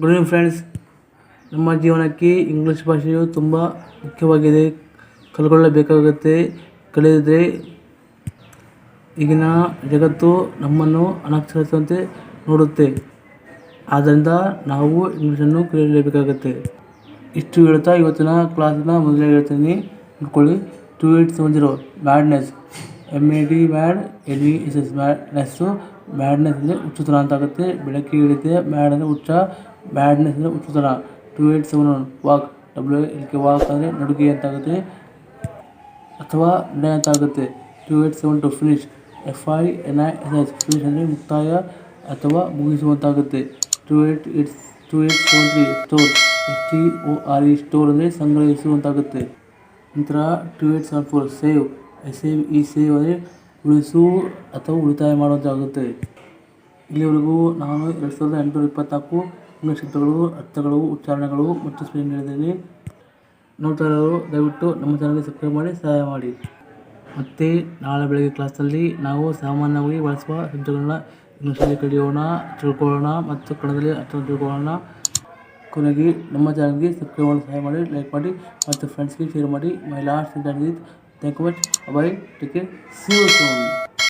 Good evening friends ನಮ್ಮ ಜೀವನಕ್ಕೆ English ಭಾಷೆಯು ತುಂಬ ಮುಖ್ಯವಾಗಿದೆ. ಕಲ್ಕೊಳ್ಳಬೇಕಾಗುತ್ತೆ. ಕಲಿಯದ್ರೆ ಈಗಿನ ಜಗತ್ತು ನಮ್ಮನ್ನು ಅನಕ್ಷರಿಸುವಂತೆ ನೋಡುತ್ತೆ. ಆದ್ದರಿಂದ ನಾವು ಇಂಗ್ಲೀಷನ್ನು ಕಲಿಯಲೇಬೇಕಾಗುತ್ತೆ. ಇಷ್ಟು ಹೇಳ್ತಾ ಇವತ್ತಿನ ಕ್ಲಾಸ್ನ ಮೊದಲೇ ಹೇಳ್ತೀನಿ. ನೋಡ್ಕೊಳ್ಳಿ. Two eight seven zero madness M A D mad L E S S madness madness ಅಂದರೆ ಹುಚ್ಚುತನ ಅಂತ ಆಗುತ್ತೆ. ಬೆಳಕಿಗೆ ಇಳಿತೆ. ಮ್ಯಾಡ್ ಅಂದರೆ ಹುಚ್ಚ. ಮ್ಯಾಡ್ನೆಸ್ ಅಂದರೆ ಹುಚ್ಚುತನ two eight seven one walk W L K walk ಅಂದರೆ ನಡುಗೆ ಅಂತ ಆಗುತ್ತೆ ಅಥವಾ ನಡೆ ಅಂತ ಆಗುತ್ತೆ two eight seven two finish F I N I S S finish ಅಂದರೆ ಮುಕ್ತಾಯ ಅಥವಾ ಮುಗಿಸುವಂತಾಗುತ್ತೆ. Two eight eights two eight seven three store S T O R E store ಅಂದರೆ ಸಂಗ್ರಹಿಸುವಂತಾಗುತ್ತೆ. ನಂತರ two eight seven four save S save E save ಅಂದರೆ ಉಳಿಸು ಅಥವಾ ಉಳಿತಾಯ ಮಾಡುವಂತಾಗುತ್ತೆ. ಇಲ್ಲಿವರೆಗೂ ನಾನು ಎರಡು ಸಾವಿರದ ಎಂಟುನೂರ ಇಪ್ಪತ್ನಾಲ್ಕು ಇಂಗ್ಲೀಷ್ ಶಬ್ದಗಳು ಅರ್ಥಗಳು, ಉಚ್ಚಾರಣೆಗಳು ಮತ್ತು ಸ್ಪೆಲ್ಲಿಂಗ್ ನೋಡ್ತಾರರು ನೋಡ್ತಾ ದಯವಿಟ್ಟು ನಮ್ಮ ಚಾನಲ್ಗೆ ಸಬ್ಸ್ಕ್ರೈಬ್ ಮಾಡಿ, ಸಹಾಯ ಮಾಡಿ. ಮತ್ತು ನಾಳೆ ಬೆಳಗ್ಗೆ ಕ್ಲಾಸಲ್ಲಿ ನಾವು ಸಾಮಾನ್ಯವಾಗಿ ಬಳಸುವ ಶಬ್ದಗಳನ್ನ ಇಂಗ್ಲೀಷಲ್ಲಿ ಕಲಿಯೋಣ, ತಿಳ್ಕೊಳ್ಳೋಣ ಮತ್ತು ಕನ್ನಡದಲ್ಲಿ ಅರ್ಥ ತಿಳ್ಕೊಳ್ಳೋಣ. ಕೊನೆಗೆ ನಮ್ಮ ಚಾನಲ್ಗೆ ಸಬ್ಸ್ಕ್ರೈಬ್ ಮಾಡಿ, ಸಹಾಯ ಮಾಡಿ ಲೈಕ್ ಮಾಡಿ ಮತ್ತು ಫ್ರೆಂಡ್ಸ್ಗೆ ಶೇರ್ ಮಾಡಿ. My last thank you much bye take care see you